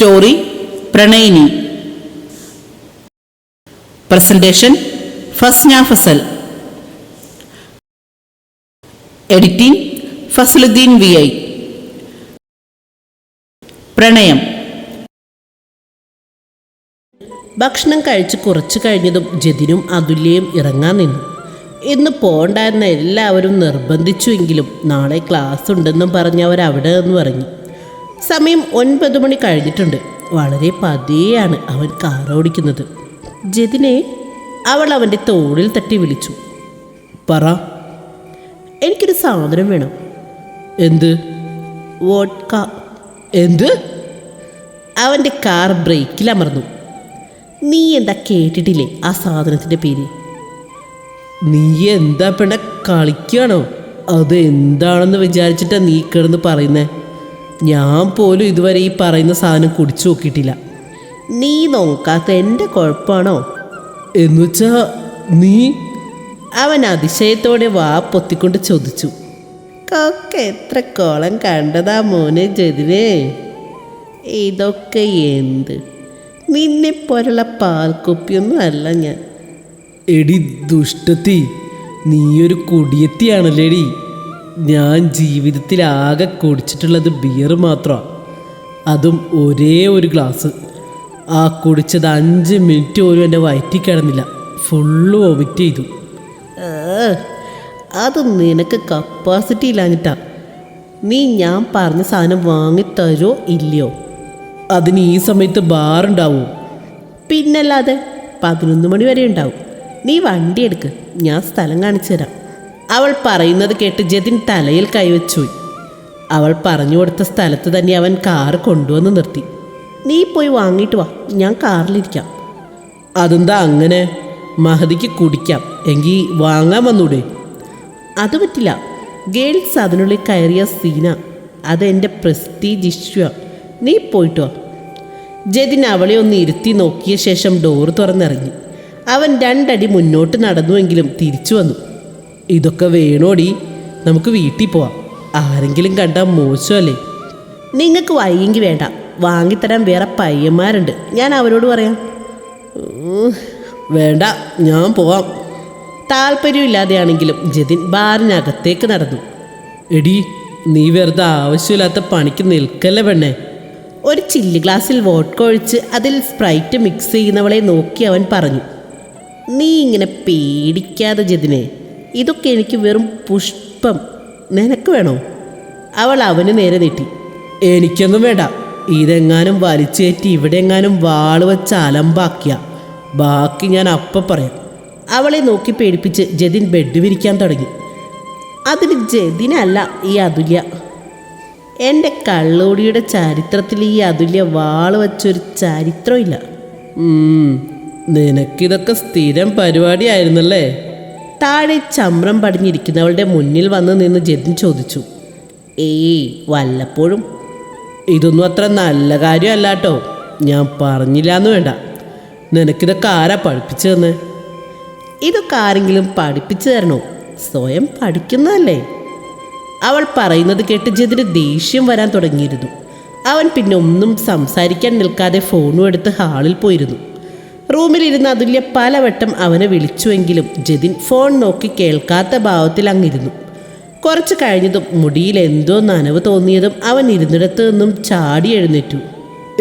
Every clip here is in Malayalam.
Story പ്രണയിനി. Presentation Fasna Fazal. Editing Fazaluddin V I. പ്രണയം. ഭക്ഷണം കഴിച്ച് കുറച്ച് കഴിഞ്ഞതും ജതിനും അതുല്യയും ഇറങ്ങാൻ നിന്നു. ഇന്ന് പോണ്ടായിരുന്ന എല്ലാവരും നിർബന്ധിച്ചുവെങ്കിലും നാളെ ക്ലാസ് ഉണ്ടെന്നും പറഞ്ഞ് അവർ അവിടെ നിന്ന് പറഞ്ഞു സമയം ഒൻപത് മണി കഴിഞ്ഞിട്ടുണ്ട്. വളരെ പതിയാണ് അവൻ കാർ ഓടിക്കുന്നത് ജതിനെ അവൾ അവന്റെ തോളിൽ തട്ടി വിളിച്ചു. പറ. എനിക്കൊരു സാധനം വേണം. എന്ത്? വോട്ട്ക എന്ത്? അവന്റെ കാർ ബ്രേക്കിൽ അമർന്നു. നീ എന്താ കേട്ടിട്ടില്ലേ ആ സാധനത്തിന്റെ പേര്? നീ എന്താ പെണ്ണ കളിക്കുകയാണോ അത് എന്താണെന്ന് വിചാരിച്ചിട്ടാ നീ കിടന്ന് പറയുന്നേ? ഞാൻ പോലും ഇതുവരെ ഈ പറയുന്ന സാധനം കുടിച്ചു നോക്കിയിട്ടില്ല. നീ നോക്കാത്ത എന്റെ കുഴപ്പമാണോ എന്നുവെച്ചാ നീ? അവൻ അതിശയത്തോടെ വാ പൊത്തിക്കൊണ്ട് ചോദിച്ചു. കൊക്കെ എത്ര കോളം കണ്ടതാ മോനെ ജതിനെ ഇതൊക്കെ എന്ത്? നിന്നെ പോലുള്ള പാൽക്കുപ്പിയൊന്നും അല്ല ഞാൻ. എടി ദുഷ്ടത്തി നീയൊരു കുടിയത്തിയാണല്ലേടി. ഞാൻ ജീവിതത്തിൽ ആകെ കുടിച്ചിട്ടുള്ളത് ബിയർ മാത്രമാണ് അതും ഒരേ ഒരു ഗ്ലാസ് ആ കുടിച്ചത് അഞ്ച് മിനിറ്റ് പോലും എന്റെ വയറ്റി കിടന്നില്ല. ഫുള്ള് വൊമിറ്റ് ചെയ്തു. അത് നിനക്ക് കപ്പാസിറ്റി ഇല്ലാഞ്ഞിട്ടാ. നീ ഞാൻ പറഞ്ഞ സാധനം വാങ്ങിത്തരോ ഇല്ലയോ? അതിന് ഈ സമയത്ത് ബാർ ഉണ്ടാവോ. പിന്നല്ലാതെ പതിനൊന്ന് മണി വരെ ഉണ്ടാവും. നീ വണ്ടി എടുക്ക്. ഞാൻ സ്ഥലം കാണിച്ചു തരാം അവൾ പറയുന്നത് കേട്ട് ജതിൻ തലയിൽ കൈവച്ചു. അവൾ പറഞ്ഞു കൊടുത്ത സ്ഥലത്ത് തന്നെ അവൻ കാർ കൊണ്ടുവന്ന് നിർത്തി. നീ പോയി വാങ്ങിയിട്ട് വാ ഞാൻ കാറിലിരിക്കാം. അതെന്താ അങ്ങനെ? മഹതിക്ക് കുടിക്കാം എങ്കിൽ വാങ്ങാൻ വന്നൂടെ? അത് പറ്റില്ല. ഗേൾസ് അതിനുള്ളിൽ കയറിയ സീന അതെന്റെ പ്രസ്റ്റീജ് ഇഷ്യൂ നീ പോയിട്ട് ജതിൻ അവളെ ഒന്ന് ഇരുത്തി നോക്കിയ ശേഷം ഡോറ് തുറന്നിറങ്ങി. അവൻ രണ്ടടി മുന്നോട്ട് നടന്നുവെങ്കിലും തിരിച്ചു വന്നു. ഇതൊക്കെ വേണോടി. നമുക്ക് വീട്ടിൽ പോവാം. ആരെങ്കിലും കണ്ടാൽ മോശമല്ലേ? നിങ്ങൾക്ക് വൈകി വേണ്ട. വാങ്ങിത്തരാൻ വേറെ പയ്യന്മാരുണ്ട്. ഞാൻ അവരോട് പറയാം. വേണ്ട ഞാൻ പോവാം. താല്പര്യമില്ലാതെയാണെങ്കിലും ജതിൻ ബാറിനകത്തേക്ക് നടന്നു. എടി നീ വെറുതെ ആവശ്യമില്ലാത്ത പണിക്ക് നിൽക്കല്ലേ പെണ്ണേ? ഒരു ചില്ല് ഗ്ലാസ്സിൽ വോട്ട് ഒഴിച്ച് അതിൽ സ്പ്രൈറ്റ് മിക്സ് ചെയ്യുന്നവളെ നോക്കി അവൻ പറഞ്ഞു. നീ ഇങ്ങനെ പേടിക്കാതെ ജതിനെ. ഇതൊക്കെ എനിക്ക് വെറും പുഷ്പം. നിനക്ക് വേണോ? അവൾ അവന് നേരെ നീട്ടി. എനിക്കൊന്നും വേണ്ട. ഇതെങ്ങാനും വലിച്ചേറ്റി ഇവിടെ എങ്ങാനും വാൾ വെച്ച് അലമ്പാക്കിയ. ബാക്കി ഞാൻ അപ്പ പറയാം. അവളെ നോക്കി പേടിപ്പിച്ച് ജതിൻ ബെഡ് വിരിക്കാൻ തുടങ്ങി. അതിന് ജതിനല്ല ഈ അതുല്യ. എന്റെ കള്ളോടിയുടെ ചരിത്രത്തിൽ ഈ അതുല്യ വാൾ വെച്ചൊരു ചരിത്രമില്ല. നിനക്കിതൊക്കെ സ്ഥിരം പരിപാടിയായിരുന്നല്ലേ? താഴെ ചമ്രം പടിഞ്ഞിരിക്കുന്നവളുടെ മുന്നിൽ വന്ന് നിന്ന് ജതിൻ ചോദിച്ചു ഏയ് വല്ലപ്പോഴും? ഇതൊന്നും അത്ര നല്ല കാര്യമല്ല കേട്ടോ ഞാൻ പറഞ്ഞില്ല എന്ന് വേണ്ട. നിനക്കിതൊക്കെ ആരാ പഠിപ്പിച്ചു തന്നെ ഇതൊക്കെ ആരെങ്കിലും പഠിപ്പിച്ചു തരണോ? സ്വയം പഠിക്കുന്നതല്ലേ? അവൾ പറയുന്നത് കേട്ട് ജതിന് ദേഷ്യം വരാൻ തുടങ്ങിയിരുന്നു. അവൻ പിന്നെ ഒന്നും സംസാരിക്കാൻ നിൽക്കാതെ ഫോണും എടുത്ത് ഹാളിൽ പോയിരുന്നു. റൂമിലിരുന്ന് അതുല്യ പലവട്ടം അവനെ വിളിച്ചുവെങ്കിലും ജതിൻ ഫോൺ നോക്കി കേൾക്കാത്ത ഭാവത്തിൽ അങ്ങിരുന്നു കുറച്ച് കഴിഞ്ഞതും മുടിയിൽ എന്തോ നനവ് തോന്നിയതും അവൻ ഇരുന്നിടത്ത് നിന്നും ചാടി എഴുന്നേറ്റു.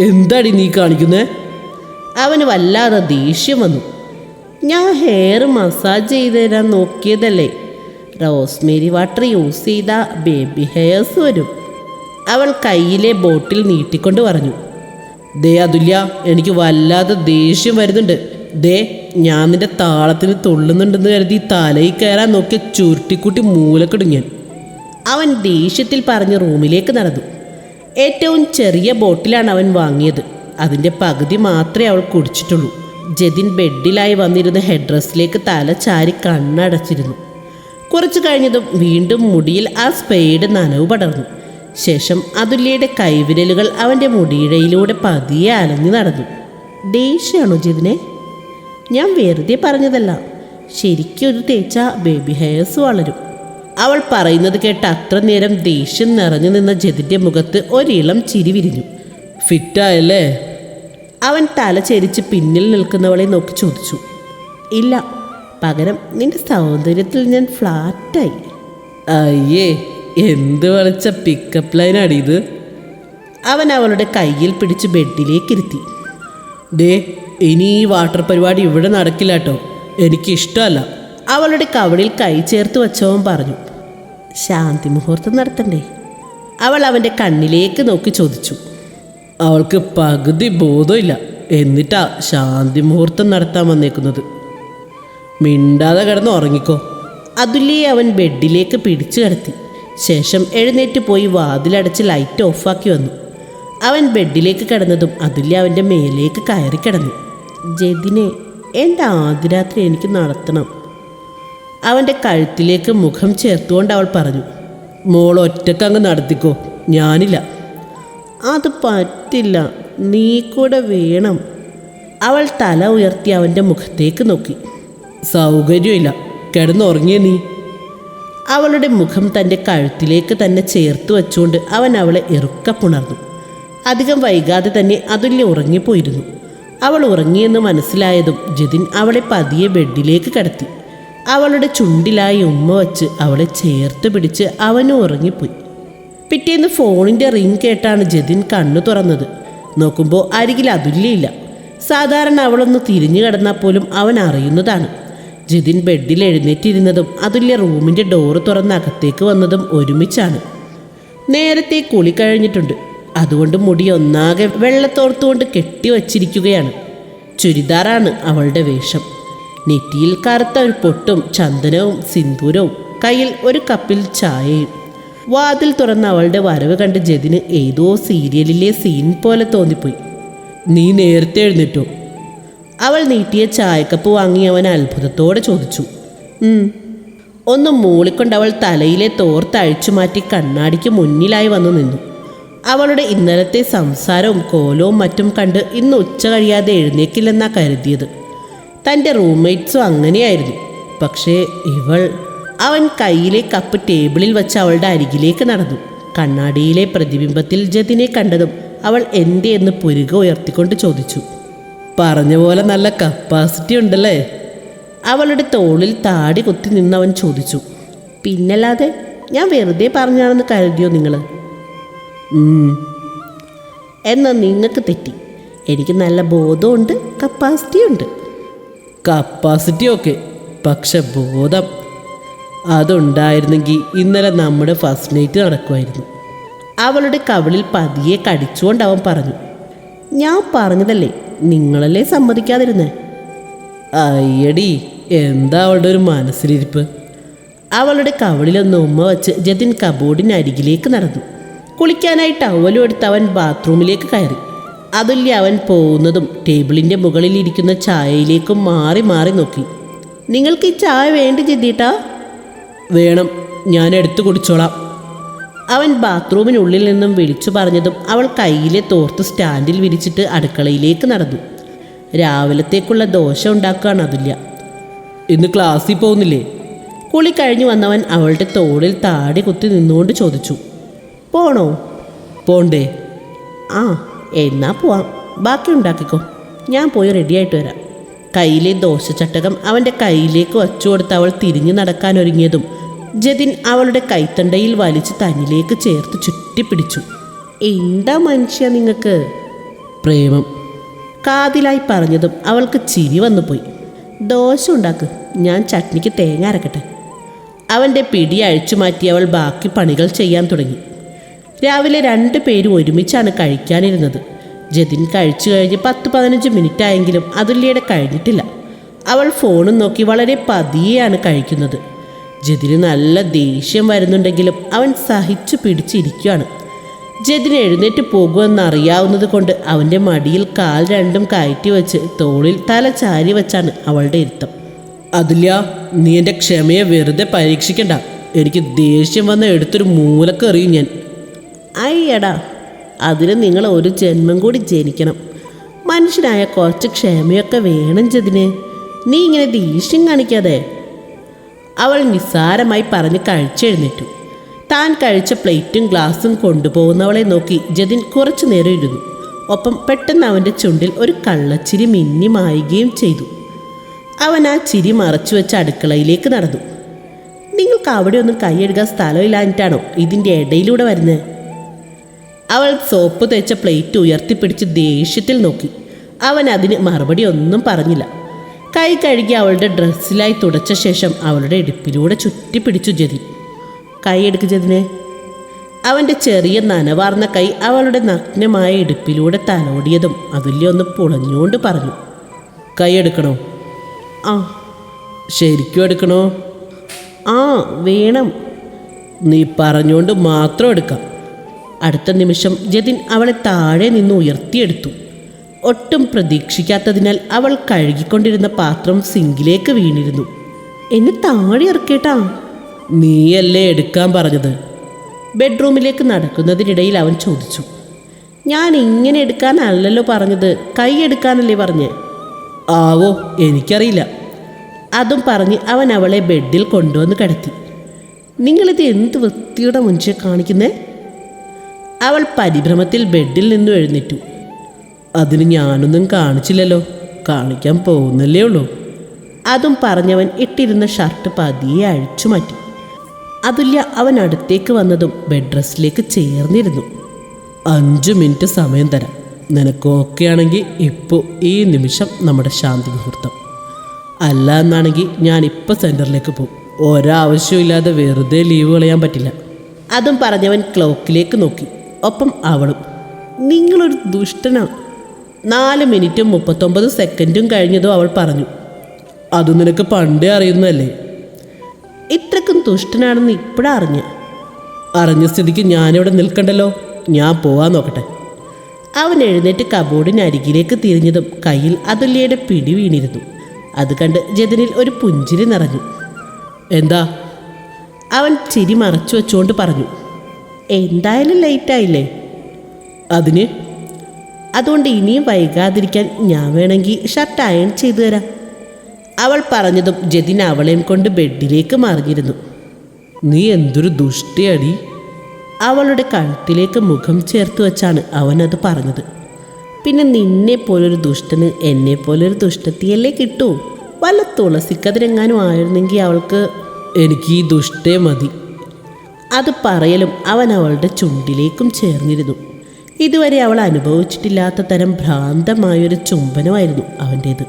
എന്താടി നീ കാണിക്കുന്നേ? അവന് വല്ലാതെ ദേഷ്യം വന്നു. ഞാൻ ഹെയർ മസാജ് ചെയ്ത് തരാൻ നോക്കിയതല്ലേ? റോസ്മേരി വാട്ടർ യൂസ് ചെയ്ത ബേബി ഹെയർസ് വരും. അവൾ കയ്യിലെ ബോട്ടിൽ നീട്ടിക്കൊണ്ട് പറഞ്ഞു. ദേ അതുല്യ എനിക്ക് വല്ലാതെ ദേഷ്യം വരുന്നുണ്ട്. ദേ ഞാൻ നിന്റെ താളത്തിന് തുള്ളുന്നുണ്ടെന്ന് കരുതി തലയിൽ കയറാൻ നോക്കി ചുരുട്ടിക്കുട്ടി മൂലക്കിടും ഞാൻ അവൻ ദേഷ്യത്തിൽ പറഞ്ഞ് റൂമിലേക്ക് നടന്നു. ഏറ്റവും ചെറിയ ബോട്ടിലാണ് അവൻ വാങ്ങിയത്. അതിന്റെ പകുതി മാത്രമേ അവൾ കുടിച്ചിട്ടുള്ളൂ. ജതിൻ ബെഡിലായി വന്നിരുന്ന ഹെഡ് ഡ്രസ്സിലേക്ക് തല ചാരി കണ്ണടച്ചിരുന്നു. കുറച്ചു കഴിഞ്ഞതും വീണ്ടും മുടിയിൽ ആ സ്പെയ്ഡ് നനവ് പടർന്നു. ശേഷം അതുല്യയുടെ കൈവിരലുകൾ അവന്റെ മുടിയിഴയിലൂടെ പതിയെ അലഞ്ഞു നടന്നു. ദേഷ്യമാണോ ജിതിനെ? ഞാൻ വെറുതെ പറഞ്ഞതല്ല. ശരിക്കും ഒരു തേച്ച ബേബി ഹെയർസ് വളരും. അവൾ പറയുന്നത് കേട്ട് അത്ര നേരം ദേഷ്യം നിറഞ്ഞു നിന്ന ജതിന്റെ മുഖത്ത് ഒരിളം ചിരി വിരിഞ്ഞു. ഫിറ്റായല്ലേ അവൻ തല ചെരിച്ച് പിന്നിൽ നിൽക്കുന്നവളെ നോക്കി ചോദിച്ചു. ഇല്ല പകരം നിന്റെ സൗന്ദര്യത്തിൽ ഞാൻ ഫ്ലാറ്റായി അയ്യേ എന്ത് വളച്ച പിക്കപ്പ് ലൈനാണ് ഇത്? അവൻ അവളുടെ കയ്യിൽ പിടിച്ച് ബെഡിലേക്ക് ഇരുത്തി. ദേ ഇനി ഈ വാട്ടർ പരിപാടി ഇവിടെ നടക്കില്ല കേട്ടോ എനിക്കിഷ്ടമല്ല അവളുടെ കവളിൽ കൈ ചേർത്ത് വച്ചവൻ പറഞ്ഞു. ശാന്തി മുഹൂർത്തം നടത്തണ്ടേ? അവൾ അവന്റെ കണ്ണിലേക്ക് നോക്കി ചോദിച്ചു. അവൾക്ക് പകുതി ബോധമില്ല. എന്നിട്ടാ ശാന്തി മുഹൂർത്തം നടത്താൻ വന്നേക്കുന്നത്. മിണ്ടാതെ കിടന്ന് ഉറങ്ങിക്കോ. അതുല്യെ അവൻ ബെഡിലേക്ക് പിടിച്ചു കിടത്തി. ശേഷം എഴുന്നേറ്റ് പോയി വാതിലടച്ച് ലൈറ്റ് ഓഫാക്കി വന്നു. അവൻ ബെഡിലേക്ക് കിടന്നതും അതുല്യ അവന്റെ മേലേക്ക് കയറി കിടന്നു. ജതിനെ എന്റെ ആദ്യരാത്രി എനിക്ക് നടത്തണം? അവന്റെ കഴുത്തിലേക്ക് മുഖം ചേർത്തുകൊണ്ട് അവൾ പറഞ്ഞു മോൾ ഒറ്റക്കങ്ങ് നടത്തിക്കോ ഞാനില്ല. അത് പറ്റില്ല നീ കൂടെ വേണം. അവൾ തല ഉയർത്തി അവന്റെ മുഖത്തേക്ക് നോക്കി. സൗകര്യമില്ല കിടന്നുറങ്ങിയ നീ. അവളുടെ മുഖം തന്റെ കഴുത്തിലേക്ക് തന്നെ ചേർത്ത് വെച്ചുകൊണ്ട് അവൻ അവളെ ഇറുക്കപ്പുണർന്നു അധികം വൈകാതെ തന്നെ അതുല്യ ഉറങ്ങിപ്പോയിരുന്നു. അവൾ ഉറങ്ങിയെന്ന് മനസ്സിലായതും ജതിൻ അവളെ പതിയെ ബെഡിലേക്ക് കടത്തി. അവളുടെ ചുണ്ടിലായി ഉമ്മ വച്ച് അവളെ ചേർത്ത് പിടിച്ച് അവനും ഉറങ്ങിപ്പോയി. പിറ്റേന്ന് ഫോണിന്റെ റിങ് കേട്ടാണ് ജതിൻ കണ്ണു തുറന്നത്. നോക്കുമ്പോൾ അരികിൽ അതുല്യയില്ല സാധാരണ അവളൊന്ന് തിരിഞ്ഞു കിടന്നാൽ പോലും അവൻ അറിയുന്നതാണ്. ജതിൻ ബെഡിൽ എഴുന്നേറ്റിരുന്നതും അതുല്യ റൂമിന്റെ ഡോറ് തുറന്ന് അകത്തേക്ക് വന്നതും ഒരുമിച്ചാണ്. നേരത്തെ കുളി കഴിഞ്ഞിട്ടുണ്ട്. അതുകൊണ്ട് മുടി ഒന്നാകെ വെള്ളത്തോർത്തുകൊണ്ട് കെട്ടിവച്ചിരിക്കുകയാണ് ചുരിദാറാണ് അവളുടെ വേഷം. നെറ്റിയിൽ കറുത്ത ഒരു പൊട്ടും ചന്ദനവും സിന്ദൂരവും കയ്യിൽ ഒരു കപ്പിൽ ചായയും. വാതിൽ തുറന്ന അവളുടെ വരവ് കണ്ട് ജതിന് ഏതോ സീരിയലിലെ സീൻ പോലെ തോന്നിപ്പോയി. നീ നേരത്തെ എഴുന്നേറ്റോ? അവൾ നീട്ടിയ ചായക്കപ്പ് വാങ്ങി അവൻ അത്ഭുതത്തോടെ ചോദിച്ചു. ഒന്ന് മൂളിക്കൊണ്ട് അവൾ തലയിലെ തോർത്ത് അഴിച്ചു മാറ്റി കണ്ണാടിക്ക് മുന്നിലായി വന്നു നിന്നു. അവളുടെ ഇന്നലത്തെ സംസാരവും കോലവും മറ്റും കണ്ട് ഇന്ന് ഉച്ച കഴിയാതെ എഴുന്നേക്കില്ലെന്നാ കരുതിയത്. തന്റെ റൂംമേറ്റ്സും അങ്ങനെയായിരുന്നു. പക്ഷേ ഇവൾ അവൻ കയ്യിലെ കപ്പ് ടേബിളിൽ വെച്ച് അവളുടെ അരികിലേക്ക് നടന്നു. കണ്ണാടിയിലെ പ്രതിബിംബത്തിൽ ജതിനെ കണ്ടതും അവൾ എന്തേ എന്ന് പുരുക ഉയർത്തിക്കൊണ്ട് ചോദിച്ചു. പറഞ്ഞ പോലെ നല്ല കപ്പാസിറ്റി ഉണ്ടല്ലേ? അവളുടെ തോളിൽ താടി കുത്തി നിന്നവൻ ചോദിച്ചു. പിന്നല്ലാതെ ഞാൻ വെറുതെ പറഞ്ഞാണെന്ന് കരുതിയോ നിങ്ങൾ എന്നാൽ നിങ്ങൾക്ക് തെറ്റി. എനിക്ക് നല്ല ബോധമുണ്ട് കപ്പാസിറ്റി ഉണ്ട്. കപ്പാസിറ്റി ഒക്കെ പക്ഷെ ബോധം. അതുണ്ടായിരുന്നെങ്കിൽ ഇന്നലെ നമ്മുടെ ഫസ്റ്റ് നൈറ്റ് നടക്കുമായിരുന്നു. അവളുടെ കവിളിൽ പതിയെ കടിച്ചുകൊണ്ട് അവൻ പറഞ്ഞു ഞാൻ പറഞ്ഞതല്ലേ നിങ്ങളല്ലേ സമ്മതിക്കാതിരുന്നേ? അയ്യടി എന്താ അവളുടെ ഒരു മനസ്സിലിരിപ്പ്? അവളുടെ കവളിലൊന്ന് ഉമ്മ വച്ച് ജതിൻ കബോർഡിന് അരികിലേക്ക് നടന്നു. കുളിക്കാനായി ടവലും എടുത്ത് അവൻ ബാത്റൂമിലേക്ക് കയറി. അതുല്യ അവൻ പോകുന്നതും ടേബിളിന്റെ മുകളിൽ ഇരിക്കുന്ന ചായയിലേക്കും മാറി മാറി നോക്കി. നിങ്ങൾക്ക് ഈ ചായ വേണ്ടി ജതിട്ടാ? വേണം ഞാൻ എടുത്തു കുടിച്ചോളാം. അവൻ ബാത്റൂമിനുള്ളിൽ നിന്നും വിളിച്ചു പറഞ്ഞതും അവൾ കയ്യിലെ തോർത്ത് സ്റ്റാൻഡിൽ വിരിച്ചിട്ട് അടുക്കളയിലേക്ക് നടന്നു. രാവിലത്തേക്കുള്ള ദോശ ഉണ്ടാക്കുകയാണ് അതുല്യ. ഇന്ന് ക്ലാസ്സിൽ പോകുന്നില്ലേ? കുളി കഴിഞ്ഞു വന്നവൻ അവളുടെ തോളിൽ താടി കുത്തി നിന്നുകൊണ്ട് ചോദിച്ചു. പോണോ? പോണ്ടേ. ആ എന്നാ പോവാം. ബാക്കി ഉണ്ടാക്കിക്കോ. ഞാൻ പോയി റെഡിയായിട്ട് വരാം. കയ്യിലെ ദോശച്ചട്ടകം അവന്റെ കയ്യിലേക്ക് വച്ചു കൊടുത്ത് അവൾ തിരിഞ്ഞു നടക്കാൻ ഒരുങ്ങിയതും ജതിൻ അവളുടെ കൈത്തണ്ടയിൽ വലിച്ച് തന്നിലേക്ക് ചേർത്ത് ചുറ്റിപ്പിടിച്ചു. എന്താ മനുഷ്യ നിങ്ങൾക്ക് പ്രേമം. കാതിലായി പറഞ്ഞതും അവൾക്ക് ചിരി വന്നുപോയി. ദോശ ഉണ്ടാക്ക് ഞാൻ ചട്നിക്ക് തേങ്ങ അരക്കട്ടെ. അവന്റെ പിടി അഴിച്ചു മാറ്റി അവൾ ബാക്കി പണികൾ ചെയ്യാൻ തുടങ്ങി. രാവിലെ രണ്ട് പേരും ഒരുമിച്ചാണ് കഴിക്കാനിരുന്നത്. ജതിൻ കഴിച്ചു കഴിഞ്ഞ് പത്ത് പതിനഞ്ച് മിനിറ്റ് ആയെങ്കിലും അതുല്യയുടെ കഴിഞ്ഞിട്ടില്ല. അവൾ ഫോണും നോക്കി വളരെ പതിയെയാണ് കഴിക്കുന്നത്. ജതിന് നല്ല ദേഷ്യം വരുന്നുണ്ടെങ്കിലും അവൻ സഹിച്ചു പിടിച്ചിരിക്കുകയാണ്. ജതിന് എഴുന്നേറ്റ് പോകുമെന്ന് അറിയാവുന്നത് കൊണ്ട് അവന്റെ മടിയിൽ കാൽ രണ്ടും കയറ്റി വെച്ച് തോളിൽ തല ചാരി വെച്ചാണ് അവളുടെ ഇരുത്തം. അതില്ല നീ എന്റെ ക്ഷമയെ വെറുതെ പരീക്ഷിക്കണ്ട. എനിക്ക് ദേഷ്യം വന്ന എടുത്തൊരു മൂലക്ക് എറിയും ഞാൻ. അയ്യടാ അതിന് നിങ്ങൾ ഒരു ജന്മം കൂടി ജനിക്കണം. മനുഷ്യനായ കുറച്ച് ക്ഷമയൊക്കെ വേണം ജതിന്. നീ ഇങ്ങനെ ദേഷ്യം കാണിക്കാതെ അവൾ നിസ്സാരമായി പറഞ്ഞ് കഴിച്ചെഴുന്നേറ്റു. താൻ കഴിച്ച പ്ലേറ്റും ഗ്ലാസും കൊണ്ടുപോകുന്നവളെ നോക്കി ജതിൻ കുറച്ചു നേരം ഇരുന്നു. ഒപ്പം പെട്ടെന്ന് അവന്റെ ചുണ്ടിൽ ഒരു കള്ളച്ചിരി മിന്നി മായുകയും ചെയ്തു. അവൻ ആ ചിരി മറച്ചു വെച്ച് അടുക്കളയിലേക്ക് നടന്നു. നിങ്ങൾക്ക് അവിടെ ഒന്നും കൈയെടുക്കാൻ സ്ഥലമില്ലാഞ്ഞിട്ടാണോ ഇതിന്റെ ഇടയിലൂടെ വരുന്നത് അവൾ സോപ്പ് തേച്ച പ്ലേറ്റ് ഉയർത്തിപ്പിടിച്ച് ദേഷ്യത്തിൽ നോക്കി. അവൻ അതിന് മറുപടി ഒന്നും പറഞ്ഞില്ല. കൈ കഴുകി അവളുടെ ഡ്രസ്സിലായി തുടച്ച ശേഷം അവളുടെ ഇടുപ്പിലൂടെ ചുറ്റി പിടിച്ചു ജതി. കൈയെടുക്ക് ജതിനെ. അവന്റെ ചെറിയ നനവാർന്ന കൈ അവളുടെ നഗ്നമായ ഇടുപ്പിലൂടെ തലോടിയതും അതുല്യ ഒന്ന് പുളഞ്ഞുകൊണ്ട് പറഞ്ഞു കൈയെടുക്കണോ ആ. ശരിക്കും എടുക്കണോ? ആ വേണം. നീ പറഞ്ഞുകൊണ്ട് മാത്രം എടുക്കാം. അടുത്ത നിമിഷം ജതിൻ അവളെ താഴെ നിന്ന് ഉയർത്തിയെടുത്തു. ഒട്ടും പ്രതീക്ഷിക്കാത്തതിനാൽ അവൾ കഴുകിക്കൊണ്ടിരുന്ന പാത്രം സിങ്കിലേക്ക് വീണിരുന്നു. എന്നെ താഴെ ഇറക്കേട്ടാ നീയല്ലേ എടുക്കാൻ പറഞ്ഞത്? ബെഡ്റൂമിലേക്ക് നടക്കുന്നതിനിടയിൽ അവൻ ചോദിച്ചു. ഞാൻ ഇങ്ങനെ എടുക്കാനല്ലല്ലോ പറഞ്ഞത്. കൈ എടുക്കാനല്ലേ പറഞ്ഞ്? ആവോ എനിക്കറിയില്ല. അതും പറഞ്ഞ് അവൻ അവളെ ബെഡിൽ കൊണ്ടുവന്ന് കിടത്തി. നിങ്ങളിത് എന്ത് വൃത്തിയുടെ മുൻപേ കാണിക്കുന്നേ? അവൾ പരിഭ്രമത്തിൽ ബെഡിൽ നിന്നും എഴുന്നേറ്റു. അതിന് ഞാനൊന്നും കാണിച്ചില്ലല്ലോ. കാണിക്കാൻ പോകുന്നല്ലേ ഉള്ളൂ. അതും പറഞ്ഞവൻ ഇട്ടിരുന്ന ഷർട്ട് പതിയെ അഴിച്ചു മാറ്റി. അതുല്യ അവൻ അടുത്തേക്ക് വന്നതും ബെഡ് ചേർന്നിരുന്നു. അഞ്ച് മിനിറ്റ് സമയം തരാം. നിനക്ക് ഓക്കെ ആണെങ്കിൽ ഇപ്പോൾ ഈ നിമിഷം നമ്മുടെ ശാന്തി മുഹൂർത്തം. അല്ല എന്നാണെങ്കിൽ ഞാൻ ഇപ്പോൾ സെന്ററിലേക്ക് പോകും. ഒരാവശ്യമില്ലാതെ വെറുതെ ലീവ് കളയാൻ പറ്റില്ല. അതും പറഞ്ഞവൻ ക്ലോക്കിലേക്ക് നോക്കി. ഒപ്പം അവളും നിങ്ങളൊരു ദുഷ്ടനാണ് നാല് മിനിറ്റും മുപ്പത്തൊമ്പത് സെക്കൻഡും കഴിഞ്ഞതും അവൾ പറഞ്ഞു അത് നിനക്ക് പണ്ടേ അറിയുന്നതല്ലേ? ഇത്രക്കും ദുഷ്ടനാണെന്ന് ഇപ്പോഴാ അറിഞ്ഞ്. അറിഞ്ഞ സ്ഥിതിക്ക് ഞാനിവിടെ നിൽക്കണ്ടല്ലോ ഞാൻ പോവാൻ നോക്കട്ടെ. അവൻ എഴുന്നേറ്റ് കബോർഡിന് അരികിലേക്ക് തിരിഞ്ഞതും കയ്യിൽ അതുല്യയുടെ പിടി വീണിരുന്നു. അത് കണ്ട് ജതിനിൽ ഒരു പുഞ്ചിരി നിറഞ്ഞു. എന്താ? അവൻ ചിരി മറച്ചു വെച്ചുകൊണ്ട് പറഞ്ഞു എന്തായാലും ലേറ്റായില്ലേ അതിന് അതുകൊണ്ട് ഇനിയും വൈകാതിരിക്കാൻ ഞാൻ വേണമെങ്കിൽ ഷർട്ട് അയൺ ചെയ്തു തരാം. അവൾ പറഞ്ഞതും ജതിൻ അവളെയും കൊണ്ട് ബെഡിലേക്ക് മറിഞ്ഞിരുന്നു നീ എന്തൊരു ദുഷ്ടിയടി. അവളുടെ കഴുത്തിലേക്ക് മുഖം ചേർത്ത് വെച്ചാണ് അവനത് പറഞ്ഞത്. പിന്നെ നിന്നെ പോലൊരു ദുഷ്ടന് എന്നെ പോലൊരു ദുഷ്ടത്തിയല്ലേ കിട്ടൂ? വല്ല തുളസിക്കതിരെങ്ങാനും ആയിരുന്നെങ്കിൽ അവൾക്ക് എനിക്ക് ഈ ദുഷ്ടേ മതി. അത് പറയലും അവൻ അവളുടെ ചുണ്ടിലേക്കും ചേർന്നിരുന്നു. ഇതുവരെ അവൾ അനുഭവിച്ചിട്ടില്ലാത്ത തരം ഭ്രാന്തമായൊരു ചുംബനമായിരുന്നു അവന്റേത്.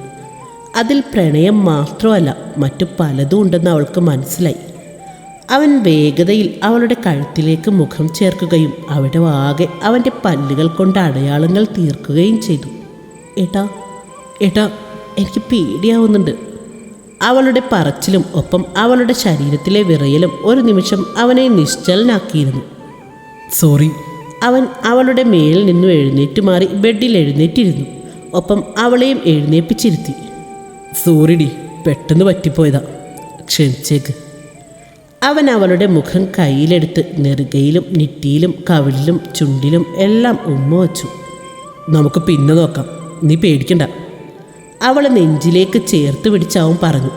അതിൽ പ്രണയം മാത്രമല്ല മറ്റു പലതും ഉണ്ടെന്ന് അവൾക്ക് മനസ്സിലായി. അവൻ വേഗതയിൽ അവളുടെ കഴുത്തിലേക്ക് മുഖം ചേർക്കുകയും അവിടെ ആകെ അവന്റെ പല്ലുകൾ കൊണ്ട് അടയാളങ്ങൾ തീർക്കുകയും ചെയ്തു. ഏട്ടാ ഏട്ടാ എനിക്ക് പേടിയാവുന്നുണ്ട്. അവളുടെ പറച്ചിലും ഒപ്പം അവളുടെ ശരീരത്തിലെ വിറയലും ഒരു നിമിഷം അവനെ നിശ്ചലനാക്കിയിരുന്നു. സോറി അവൻ അവളുടെ മേൽ നിന്നും എഴുന്നേറ്റ് മാറി ബെഡിൽ എഴുന്നേറ്റിരുന്നു. ഒപ്പം അവളെയും എഴുന്നേപ്പിച്ചിരുത്തി. സോറിഡി പെട്ടെന്ന് പറ്റിപ്പോയതാ. ക്ഷമിച്ചേക്ക്. അവൻ അവളുടെ മുഖം കയ്യിലെടുത്ത് നെറുകയിലും നെറ്റിയിലും കവിളിലും ചുണ്ടിലും എല്ലാം ഉമ്മ വച്ചു. നമുക്ക് പിന്നെ നോക്കാം. നീ പേടിക്കണ്ട. അവളെ നെഞ്ചിലേക്ക് ചേർത്ത് പിടിച്ചാവും പറഞ്ഞു.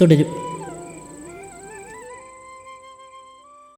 തുടരും.